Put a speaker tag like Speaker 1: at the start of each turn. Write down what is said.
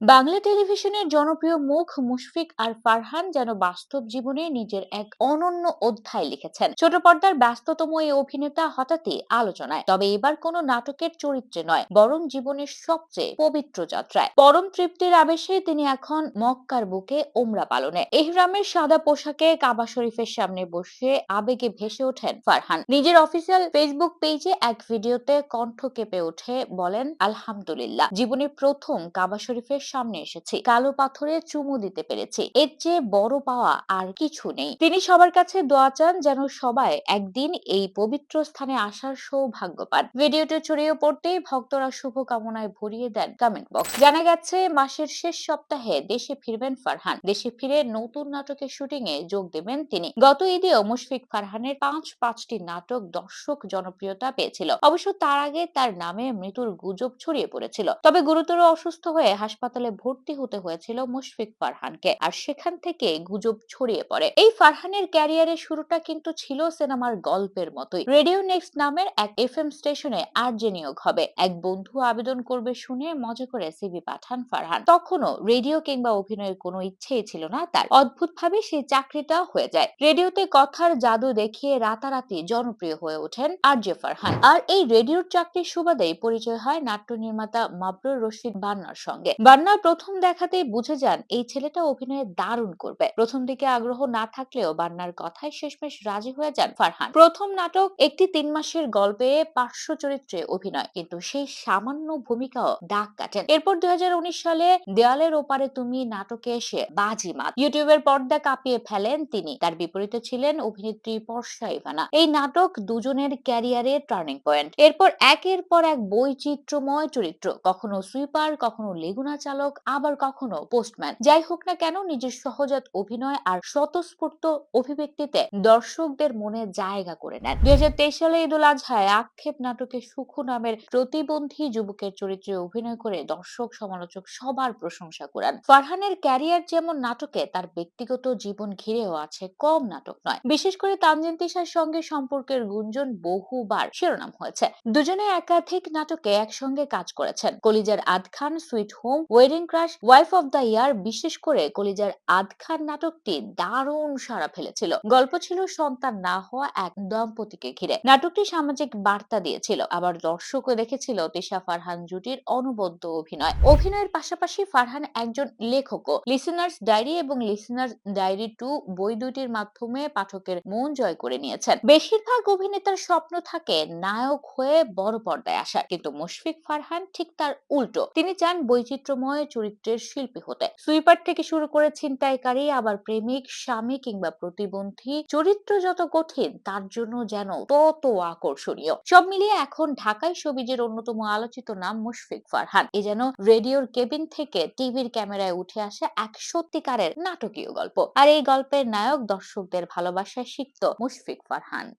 Speaker 1: বাংলা টেলিভিশনের জনপ্রিয় মুখ মুশফিক আর ফারহান যেন বাস্তব জীবনে নিজের এক অনন্য অধ্যায় লিখেছেন। ছোট পর্দার ব্যস্ততম এই অভিনেতা হঠাৎই আলোচনায়। তবে এবার কোনো নাটকের চরিত্রে নয়, বরং জীবনের সবচেয়ে পবিত্র যাত্রায়। পরম তৃপ্তির আবেশে তিনি এখন মক্কার বুকে ওমরা পালনে। এহরামের সাদা পোশাকে কাবা শরীফের সামনে বসে আবেগে ভেসে ওঠেন ফারহান। নিজের অফিসিয়াল ফেসবুক পেজে এক ভিডিওতে কণ্ঠ কেঁপে ওঠে বলেন, আলহামদুলিল্লাহ, জীবনের প্রথম কাবা শরীফের সামনে এসেছি। কালো পাথরে চুমু দিতে পেরেছি। এর চেয়ে বড় পাওয়া আর কিছু নেই। তিনি সবার কাছে দোয়া চান যেন সবাই একদিন এই পবিত্র স্থানে আসার সৌভাগ্য পান। ভিডিওটি ছড়িয়ে পড়তেই ভক্তরা শুভকামনায় ভরিয়ে দেন কমেন্ট বক্স জানা গেছে, মাসের শেষ সপ্তাহে দেশে ফিরবেন ফারহান। দেশে ফিরে নতুন নাটকের শুটিং এ যোগ দেবেন তিনি। গত ঈদেও মুশফিক ফারহানের পাঁচ পাঁচটি নাটক দর্শক জনপ্রিয়তা পেয়েছিল। অবশ্য তার আগে তার নামে মৃত্যুর গুজব ছড়িয়ে পড়েছিল। তবে গুরুতর অসুস্থ হয়ে হাসপাতালে ভর্তি হতে হয়েছিল মুশফিক ফারহানকে। আর সেখান থেকে গুজব ছড়িয়ে পড়ে। এই ফারহানের ক্যারিয়ারের শুরুটা কিন্তু ছিল সিনেমার গল্পের মতোই। রেডিও নেক্সট নামের এক এফ এম স্টেশনে আরজে নিয়োগ হবে। এক বন্ধু আবেদন করবে শুনে মজা করে সিবি পাঠান ফারহান। তখনও রেডিও কিংবা অভিনয়ের কোনো ইচ্ছেই ছিল না তার। অদ্ভুতভাবে সেই চাকরিটা হয়ে যায়। রেডিওতে কথার জাদু দেখিয়ে রাতারাতি জনপ্রিয় হয়ে ওঠেন আরজে ফারহান। আর এই রেডিওর চাকরির সুবাদেই পরিচয় হয় নাট্য নির্মাতা মাবরুর রশিদ বান্নার সঙ্গে। বান্না প্রথম দেখাতেই বুঝে যান, এই ছেলেটা অভিনয়ে দারুণ করবে। প্রথম দিকে আগ্রহ না থাকলেও বান্নার কথায় শেষমেশ রাজি হয়ে যান ফারহান। প্রথম নাটক একটি তিন মাসের গল্পে পার্শ্ব চরিত্রে অভিনয়, কিন্তু সেই সামান্য ভূমিকাও দাগ কাটেন। এরপর দুই সালে দেয়ালের ওপারে তুমি নাটকে এসে বাজিমাত। ইউটিউবের পর্দা কাঁপিয়ে ফেলেন তিনি। তার বিপরীতে ছিলেন অভিনেত্রী বর্ষা ইভানা। এই নাটক দুজনের ক্যারিয়ারে টার্নিং পয়েন্ট। এরপর একের পর এক বৈচিত্র্যময় চরিত্র। কখনো সুইপার, কখনো লেগুনা চালক আবার কখনো পোস্টম্যান। যাই হোক না কেন, নিজের সহজাত অভিনয় আর স্বতঃস্ফূর্ত অভিব্যক্তিতে দর্শকদের মনে জায়গা করে নেন। দুই সালে ঈদুল আজহায় আক্ষেপ নাটকে সুখু নামের প্রতিবন্ধী যুবকের চরিত্রে অভিনয় করে দর্শক, সমালোচক সবার প্রশংসা করেন ফারহানের ক্যারিয়ার যেমন নাটকে, তার ব্যক্তিগত জীবন ঘিরেও আছে কম নাটক নয়। বিশেষ করে তানজিন তিশার সঙ্গে সম্পর্কের গুঞ্জন বহুবার শিরোনাম হয়েছে। দুজনে একাধিক নাটকে একসঙ্গে কাজ করেছেন। কলিজার আদ খান sweet home wedding crush wife of the year বিশেষ করে কলিজার আদখান নাটকটি দারুণ সাড়া ফেলেছিল। গল্প ছিল সন্তান না হওয়া এক দম্পতিকে ঘিরে। নাটকটি সামাজিক বার্তা দিয়েছিল। আবার দর্শকও দেখেছিল তিশা ফারহান জুটির অনবদ্য অভিনয়। অভিনয়ের পাশাপাশি ফারহান একজন লেখকও। লিসেনার্স ডায়েরি এবং লিসেনার্স ডায়েরি টু বই দুটির মাধ্যমে পাঠকের মন জয় করে নিয়েছেন। বেশিরভাগ অভিনেতার স্বপ্ন থাকে নায়ক হয়ে বড় পর্দায় আসার। কিন্তু মুশফিক ফারহান ঠিক তার উল্টো। তিনি চান বৈচিত্র্যময় চরিত্রের শিল্পী হতে। সুইপার থেকে শুরু করে ছিনতাইকারী, আবার প্রেমিক, স্বামী কিংবা প্রতিবন্ধী, চরিত্র যত কঠিন, তার জন্য যেন তত আকর্ষণীয়। সব মিলিয়ে এখন ঢাকায় সবিজের অন্যতম আলোচিত নাম মুশফিক ফারহান। এ যেন রেডিওর কেবিন থেকে টিভির ক্যামেরায় উঠে আসে এক সত্যিকারের নাটকীয় গল্প। আর এই গল্পের নায়ক, দর্শকদের ভালোবাসায় শিখত মুশফিক ফারহান।